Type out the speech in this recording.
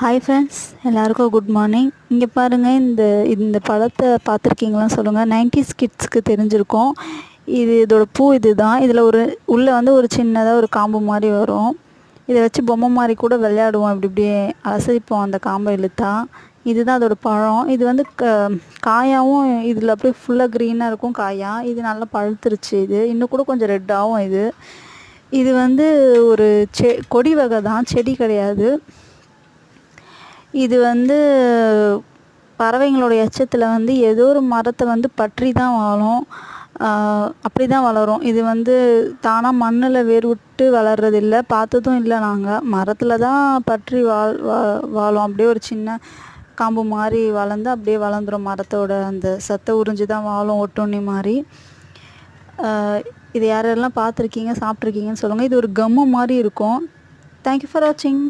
Hi friends எல்லாருக்கும் good morning இங்கே பாருங்கள் இந்த இந்த பழத்தை பார்த்துருக்கீங்களான்னு சொல்லுங்கள் நைன்டிஸ் கிட்ஸ்க்கு தெரிஞ்சிருக்கும். இது இதோட பூ இது தான் இதில் ஒரு உள்ளே வந்து ஒரு சின்னதாக ஒரு காம்பு மாதிரி வரும். இதை வச்சு பொம்மை மாதிரி கூட விளையாடுவோம். இப்படி இப்படியே அலசரிப்போம் அந்த காம்பை இழுத்தா. இதுதான் அதோட பழம். இது வந்து க காயாகவும் இதில் அப்படியே ஃபுல்லாக க்ரீனாக இருக்கும் காயா. இது நல்லா பழுத்துருச்சு இது. இன்னும் கூட கொஞ்சம் ரெட்டாகும் இது. இது வந்து ஒரு செ கொடி வகை தான் செடி கிடையாது. இது வந்து பறவைங்களோட எச்சத்தில் வந்து ஏதோ ஒரு மரத்தை வந்து பற்றி தான் வாழும். அப்படி தான் வளரும். இது வந்து தானாக மண்ணில் வேர் விட்டு வளர்றதில்ல. பார்த்ததும் இல்லை நாங்கள் மரத்தில் தான் பற்றி வாழ் வா வாழும். அப்படியே ஒரு சின்ன காம்பு மாதிரி வளர்ந்து அப்படியே வளர்ந்துரும் மரத்தோட அந்த சத்தை உறிஞ்சி தான் வாழும் ஒட்டுண்ணி மாதிரி இது யாரெல்லாம் பார்த்துருக்கீங்க சாப்பிட்ருக்கீங்கன்னு சொல்லுங்கள் இது ஒரு கம்மு மாதிரி இருக்கும். தேங்க்யூ ஃபார் வாட்சிங்